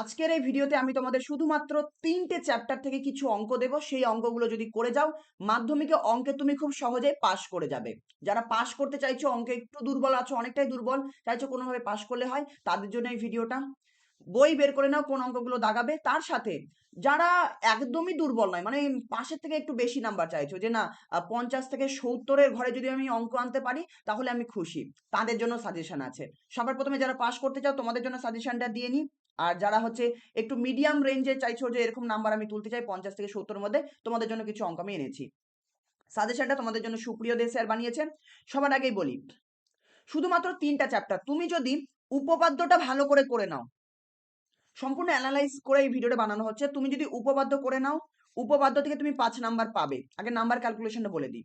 আজকের এই ভিডিওতে আমি তোমাদের শুধুমাত্র তিনটে চ্যাপ্টার থেকে কিছু অঙ্ক দেব। সেই অঙ্কগুলো যদি করে যাও, মাধ্যমিকে অঙ্কে তুমি খুব সহজে পাশ করে যাবে। যারা পাশ করতে চাইছো, অঙ্কে একটু দুর্বল আছো, অনেকটাই দুর্বল, চাইছো কোনোভাবে পাশ করলে হয়, তাদের জন্য এই ভিডিওটা। বই বের করে নাও, কোন অঙ্কগুলো দাগাবে। তার সাথে যারা একদমই দুর্বল নয় মানে পাশের থেকে একটু বেশি নাম্বার চাইছো যে না পঞ্চাশ থেকে সত্তরের ঘরে যদি আমি অঙ্ক আনতে পারি, তাহলে আমি খুশি। তাদের জন্য সাজেশন আছে। সবার প্রথমে যারা পাশ করতে চাও, তোমাদের জন্য সাজেশনটা দিয়ে নিই। আর যারা হচ্ছে একটু মিডিয়াম রেঞ্জে চাইছো যে এরকম নাম্বার আমি তুলতে চাই, পঞ্চাশ থেকে সত্তরের মধ্যে, তোমাদের জন্য কিছু অঙ্ক আমি এনেছি। সাজেশনটা তোমাদের জন্য সুপ্রিয় দে স্যার বানিয়েছে। সবার আগেই বলি, শুধুমাত্র তিনটা চ্যাপ্টার তুমি যদি উপপাদ্যটা ভালো করে করে নাও সম্পূর্ণ অ্যানালাইজ করে এই ভিডিওটা বানানো হচ্ছে। তুমি যদি উপপাদ্য করে নাও, উপপাদ্য থেকে তুমি পাঁচ নাম্বার পাবে। আগে নাম্বার ক্যালকুলেশনটা বলে দিই।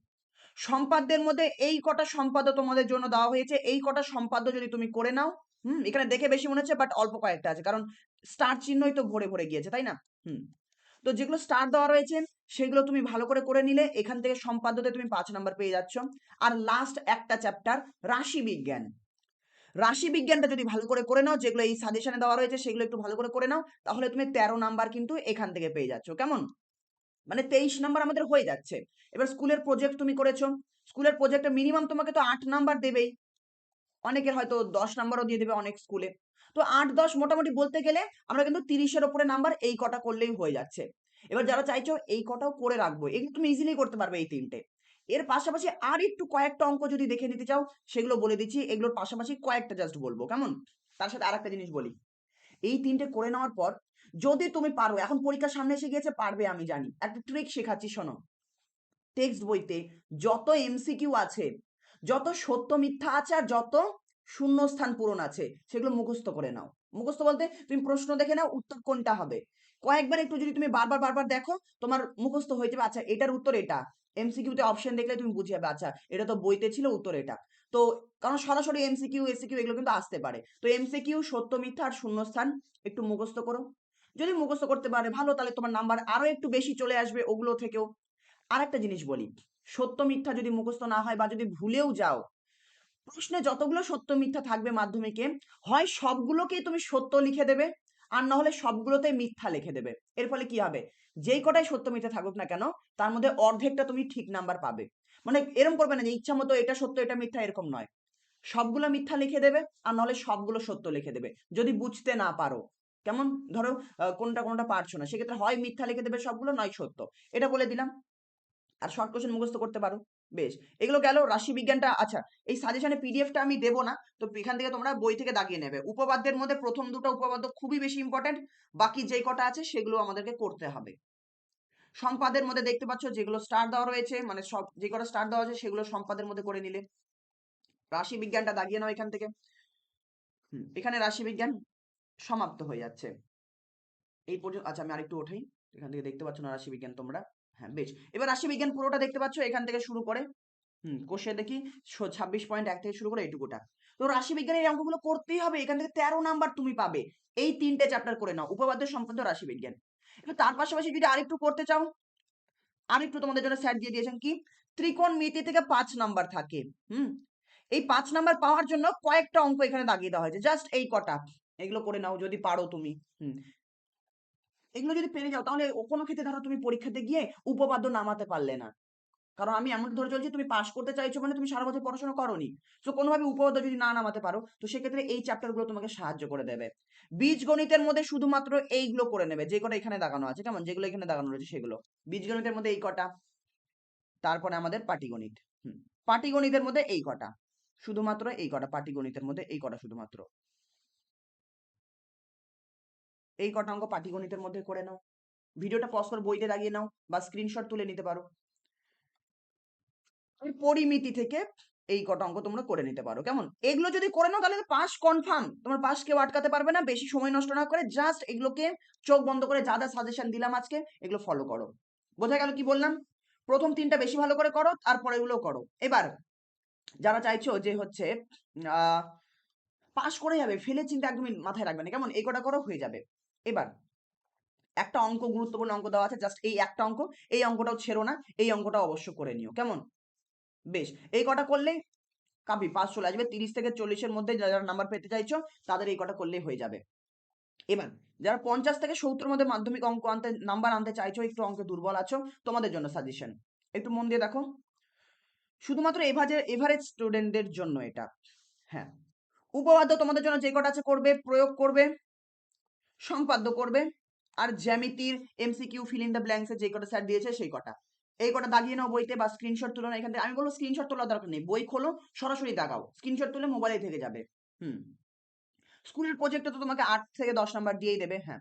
সম্পাদ্যের মধ্যে এই কটা সম্পাদ্য তোমাদের জন্য দেওয়া হয়েছে। এই কটা সম্পাদ্য যদি তুমি করে নাও, হুম, এখানে দেখে বেশি মনে হচ্ছে বাট অল্প কয়েকটা আছে, কারণ স্টার চিহ্নই তো ভরে ভরে গিয়েছে, তাই না? হুম। তো যেগুলো স্টার দেওয়া রয়েছে, সেগুলো তুমি ভালো করে করে নিলে, এখান থেকে সম্পাদ্যতে তুমি পাঁচ নাম্বার পেয়ে যাচ্ছ। আর লাস্ট একটা চ্যাপ্টার রাশি বিজ্ঞান। রাশি বিজ্ঞানটা যদি ভালো করে করে নাও, যেগুলো এই সাজেশনে দেওয়া রয়েছে, সেগুলো একটু ভালো করে করে নাও, তাহলে তুমি তেরো নাম্বার কিন্তু এখান থেকে পেয়ে যাচ্ছ। কেমন? মানে তেইশ নাম্বার আমাদের হয়ে যাচ্ছে। এবার স্কুলের প্রজেক্ট তুমি করেছ। স্কুলের প্রজেক্টটা মিনিমাম তোমাকে তো আট নাম্বার দেবেই। অনেকের হয়তো দশ নাম্বারও দিয়ে দেবে অনেক স্কুলে। তো আট, দশ মোটামুটি বলতে গেলে আমরা কিন্তু তিরিশের ওপরে নাম্বার এই কটা করলেই হয়ে যাচ্ছে। এবার যারা চাইছো এই কটাও করে রাখব। এগুলো তুমি ইজিলি করতে পারবে এই তিনটে। এর পাশাপাশি আর একটু কয়েকটা অঙ্ক যদি দেখে নিতে চাও, সেগুলো বলে দিচ্ছি। এগুলোর পাশাপাশি কয়েকটা জাস্ট বলব, কেমন? তার সাথে আর একটা জিনিস বলি। এই তিনটে করে নেওয়ার পর, যদি তুমি পারো, এখন পরীক্ষার সামনে এসে গিয়েছে, পারবে, আমি জানি। একটা ট্রিক শেখাচ্ছি, শোনো। টেক্সট বইতে যত এমসিকিউ আছে, যত সত্য মিথ্যা আছে আর যত শূন্যস্থান পূরণ আছে, সেগুলো মুখস্থ করে নাও। মুখস্থ বলতে তুমি প্রশ্ন দেখে নাও, উত্তর কোনটা হবে। কয়েকবার একটু যদি তুমি বারবার বারবার দেখো, তোমার মুখস্থ হয়ে যাবে আচ্ছা এটার উত্তর এটা। এমসিকিউতে অপশন দেখলে তুমি বুঝে যাবে আচ্ছা এটা তো বইতে ছিল, উত্তর এটা। তো কারণ সরাসরি এমসিকিউ এসিকিউ এগুলো কিন্তু আসতে পারে। তো এমসিকিউ সত্য, মিথ্যা আর শূন্যস্থান একটু মুখস্থ করো। যদি মুখস্থ করতে পারে, ভালো, তাহলে তোমার নাম্বার আরও একটু বেশি চলে আসবে ওগুলো থেকেও। আর একটা জিনিস বলি, সত্য, মিথ্যা যদি মুখস্থ না হয় বা যদি ভুলেও যাও, প্রশ্নে যতগুলো সত্য, মিথ্যা থাকবে মাধ্যমিকে, হয় সবগুলোকেই তুমি সত্য লিখে দেবে আর না হলে সবগুলোতে মিথ্যা লিখে দেবে। এর ফলে কি হবে? যেই কটাই সত্য মিথ্যা থাকুক না কেন, তার মধ্যে অর্ধেকটা তুমি ঠিক নাম্বার পাবে। মানে এরকম করবে না যে ইচ্ছা মতো এটা সত্য, এটা মিথ্যা এরকম নয়। সবগুলো মিথ্যা লিখে দেবে আর নাহলে সবগুলো সত্য লিখে দেবে। যদি বুঝতে না পারো, কেমন? ধরো কোনটা কোনটা পারছ না, সেক্ষেত্রে হয় মিথ্যা লিখে দেবে সবগুলো, নয় সত্য। এটা বলে দিলাম। আর শর্ট কোশ্চেন মুখস্থ করতে পারো। বেশ, এগুলো গেল রাশি বিজ্ঞানটা আচ্ছা এই সাজেশনে পিডিএফটা আমি দেবো না, তো এখান থেকে তোমরা বই থেকে দাগিয়ে নেবে। উপপাদ্যের মধ্যে প্রথম দুটো উপপাদ্য খুবই বেশি ইম্পর্টেন্ট বাকি যেই কটা আছে সেগুলো আমাদেরকে করতে হবে। সম্পাদের মধ্যে দেখতে পাচ্ছ যেগুলো স্টার দেওয়া রয়েছে মানে সব, যে কটা স্টার দেওয়া আছে সেগুলো সম্পাদের মধ্যে করে নিলে। রাশি বিজ্ঞানটা দাগিয়ে নাও এখান থেকে। এখানে রাশি বিজ্ঞান সমাপ্ত হয়ে যাচ্ছে। এই পর্যন্ত আচ্ছা আমি আরেকটু ওঠাই। এখান থেকে দেখতে পাচ্ছ না রাশি বিজ্ঞান তোমরা। হ্যাঁ বেশ। এবার রাশি বিজ্ঞান পুরোটা দেখতে পাচ্ছ, এখান থেকে শুরু করে। হুম কোষে দেখি ছাব্বিশ পয়েন্ট এক থেকে শুরু করে এইটুকুটা। তো রাশি বিজ্ঞানের এই অঙ্কগুলো করতেই হবে, এখান থেকে তেরো নাম্বার তুমি পাবে। এই তিনটে চ্যাপ্টার করে নাও, উপপাদ্য সম্পর্ক রাশি বিজ্ঞান। এবার তার পাশাপাশি যদি আরেকটু করতে চাও, আরেকটু তোমাদের জন্য স্যার দিয়ে দিয়েছেন কি, ত্রিকোণ মিতি থেকে পাঁচ নাম্বার থাকে, হুম? এই পাঁচ নাম্বার পাওয়ার জন্য কয়েকটা অঙ্ক এখানে দাগিয়ে দেওয়া হয়েছে জাস্ট এই কটা। এগুলো করে নাও যদি পারো তুমি, হুম। এগুলো যদি পেরে যাও, তাহলে কোনো ক্ষেত্রে ধরো তুমি পরীক্ষাতে গিয়ে উপপাদ্য নামাতে পারলে না। কারণ আমি এমন ধরে চলছি তুমি পাশ করতে চাইছো মানে তুমি সারা বছর পড়াশোনা করোনি। তো কোনোভাবে উপপাদ্য যদি না নামাতে পারো, তো সেক্ষেত্রে এই চ্যাপ্টারগুলো তোমাকে সাহায্য করে দেবে। বীজগণিতের মধ্যে শুধুমাত্র এইগুলো করে নেবে, যে কটা এখানে দেখানো আছে, কেমন? যেগুলো এখানে দেখানো রয়েছে সেগুলো। বীজগণিতের মধ্যে এই কটা, তারপরে আমাদের পাটিগণিত পাটিগণিতের মধ্যে এই কটা, শুধুমাত্র এই কটা, পাটিগণিতের মধ্যে এই কটা শুধুমাত্র। এই কটা অঙ্ক পাটিগণিতের মধ্যে করে নাও। ভিডিওটা পজ করে বইতে লাগিয়ে নাও বা স্ক্রিনশট তুলে নিতে পারো। পরিমিতি থেকে এই কটা অঙ্ক তোমরা করে নিতে পারো, কেমন? এগুলো যদি করে নাও তাহলে পাস কনফার্ম তোমার পাস কেউ আটকাতে পারবে না, বেশি সময় নষ্ট না করে জাস্ট এগুলোকে চোখ বন্ধ করে যা যা সাজেশন দিলাম আজকে এগুলো ফলো করো। বোঝা গেল কি বললাম? প্রথম তিনটা বেশি ভালো করে করো, তারপরে এগুলো করো। এবার যারা চাইছো যে হচ্ছে পাস করে যাবে ফেলে চিন্তা একদমই মাথায় রাখবে না, কেমন? এই কটা করো, হয়ে যাবে। এবার একটা অঙ্ক, গুরুত্বপূর্ণ অঙ্ক দেওয়া আছে জাস্ট এই একটা অঙ্ক, এই অঙ্কটাও ছেড়ো না, এই অঙ্কটা অবশ্য করে নিও, কেমন? বেশ, এই কটা করলেই কাপি পাস চলে আসবে, তিরিশ থেকে চল্লিশের মধ্যে যারা নাম্বার পেতে চাইছো, তাদের এই কটা করলেই হয়ে যাবে। এবার, যারা পঞ্চাশ থেকে সত্তর মধ্যে মাধ্যমিক অঙ্ক আনতে নাম্বার আনতে চাইছো, একটু অঙ্কে দুর্বল আছো, তোমাদের জন্য সাজেশন একটু মন দিয়ে দেখো। শুধুমাত্র এভারেজ এভারেজ স্টুডেন্টদের জন্য এটা হ্যাঁ। উপপাদ্য তোমাদের জন্য যে কটা আছে করবে, প্রয়োগ করবে। সম্পাদ্য করবে। আর জ্যামিতির এমসিকিউ ফিল ইন দ্য ব্ল্যাঙ্কসে যে কটা স্যার দিয়েছে সেই কটা। এই কটা দাগিয়ে নাও বইতে বা স্ক্রিনশট তুলো না এখান থেকে। আমি বলব স্ক্রিনশট তোলার দরকার নেই। বই খোলো, সরাসরি দাগাও। স্ক্রিনশট তুলে মোবাইলে থেকে যাবে। হুম। স্কুলের প্রজেক্টে তো তোমাকে আট থেকে দশ নাম্বার দিয়েই দেবে হ্যাঁ।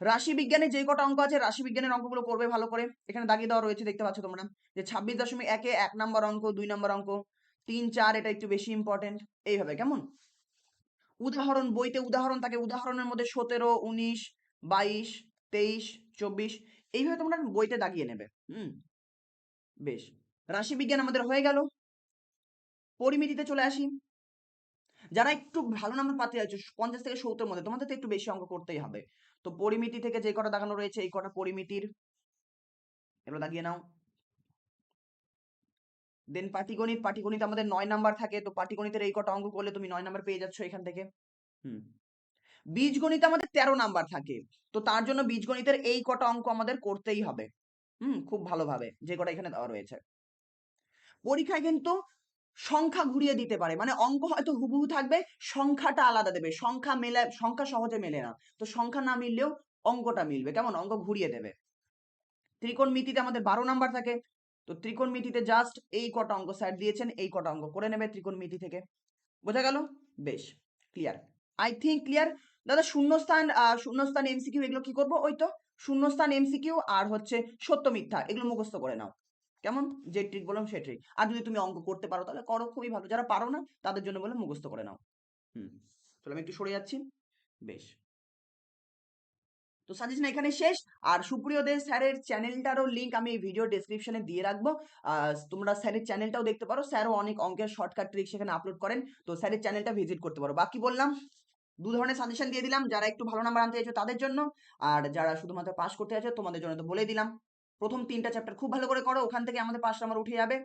রাশি বিজ্ঞানে যে কটা অঙ্ক আছে, রাশি বিজ্ঞানের অঙ্কগুলো করবে ভালো করে। এখানে দাগিয়ে দেওয়া রয়েছে, দেখতে পাচ্ছ তোমরা। যে ছাব্বিশ দশমিক একে এক নাম্বার অঙ্ক, দুই নাম্বার অঙ্ক, তিন, চার, এটা একটু বেশি ইম্পর্টেন্ট এইভাবে, কেমন? উদাহরণ, বইতে উদাহরণ থাকে, উদাহরণের মধ্যে সতেরো, উনিশ, বাইশ, তেইশ, চব্বিশ, এইভাবে তোমরা বইতে দাগিয়ে নেবে, হুম? বেশ রাশি বিজ্ঞান আমাদের হয়ে গেল। পরিমিতিতে চলে আসি। যারা একটু ভালো নাম্বার পাতে আছে, পঞ্চাশ থেকে সত্তর মধ্যে, তোমাদের তো একটু বেশি অঙ্ক করতেই হবে। তো পরিমিতি থেকে যে কটা দাগানো রয়েছে, এই কটা পরিমিতির এগুলো দাগিয়ে নাও। দেন পাটিগণিত পাটিগণিত আমাদের নয় নাম্বার থাকে তো পাটিগণিতের এই কটা অঙ্ক করলে তুমি নয় নাম্বার পেয়ে যাচ্ছ এখান থেকে। হুম। বীজগণিত আমাদের তেরো নাম্বার থাকে তো তার জন্য বীজগণিতের এই কটা অঙ্ক আমাদের করতেই হবে। হুম খুব ভালোভাবে যে কটা এখানে দেওয়া রয়েছে। পরীক্ষায় কিন্তু সংখ্যা ঘুরিয়ে দিতে পারে মানে অঙ্ক হয়তো হুবহু থাকবে সংখ্যাটা আলাদা দেবে সংখ্যা মেলে সংখ্যা সহজে মেলে না তো সংখ্যা না মিললেও অঙ্কটা মিলবে কেমন? অঙ্ক ঘুরিয়ে দেবে। ত্রিকোণ ত্রিকোণমিতিতে আমাদের বারো নাম্বার থাকে তো ত্রিকোণ ত্রিকোণমিতিতে জাস্ট এই কটা অঙ্ক স্যার দিয়েছেন, এই কটা অঙ্ক করে নেবে ত্রিকোণ ত্রিকোণমিতি থেকে। বোঝা গেল? বেশ ক্লিয়ার আই থিঙ্ক ক্লিয়ার দাদা, শূন্যস্থান শূন্যস্থান এমসিকিউ এগুলো কি করব? ওই তো, শূন্যস্থান এমসিকিউ আর হচ্ছে সত্য মিথ্যা, এগুলো মুখস্থ করে নাও। কেমন? যে ট্রিক বললাম সে ট্রিক আর যদি তুমি অঙ্ক করতে পারো, তাহলে করো, খুবই ভালো। যারা পারো না, তাদের জন্য বলে মুখস্থ করে নাও। হুম চলো আমি একটু সরে যাচ্ছি। বেশ। তো সাজেশন এখানে শেষ। আর সুপ্রিয় দে, স্যারের চ্যানেলটারও লিংক আমি ভিডিও ডেসক্রিপশনে দিয়ে রাখব। তোমরা স্যারের চ্যানেলটাও দেখতে পারো। স্যারও অনেক অঙ্কের শর্টকাট ট্রিক সেখানে আপলোড করেন। তো স্যারের চ্যানেলটা ভিজিট করতে পারো। বাকি বললাম, দু ধরনের সাজেশন দিয়ে দিলাম। যারা একটু ভালো নাম্বার আনতে চাইছো তাদের জন্য। আর যারা শুধুমাত্র পাস করতে চাইছো তোমাদের জন্য তো বলে দিলাম। প্রথম তিনটা চ্যাপ্টার খুব ভালো করে করো। ওখান থেকে আমাদের পাঁচ নাম্বার উঠে যাবে।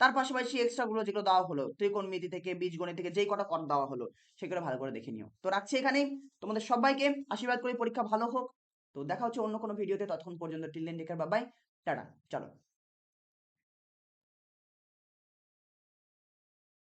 তার পাশাপাশি এক্সট্রা গুলো যেগুলো দেওয়া হলো, ত্রিকোণমিতি থেকে, বীজগণিত থেকে, যেই কটা কর দেওয়া হলো, সেগুলো ভালো করে দেখে নিও। তো রাখছি এখানেই। তোমাদের সবাইকে আশীর্বাদ করি, পরীক্ষা ভালো হোক। তো দেখা হচ্ছে অন্য কোনো ভিডিওতে ততক্ষণ পর্যন্ত টিল্লেন ডেকার বাবাই টাটা, চলো।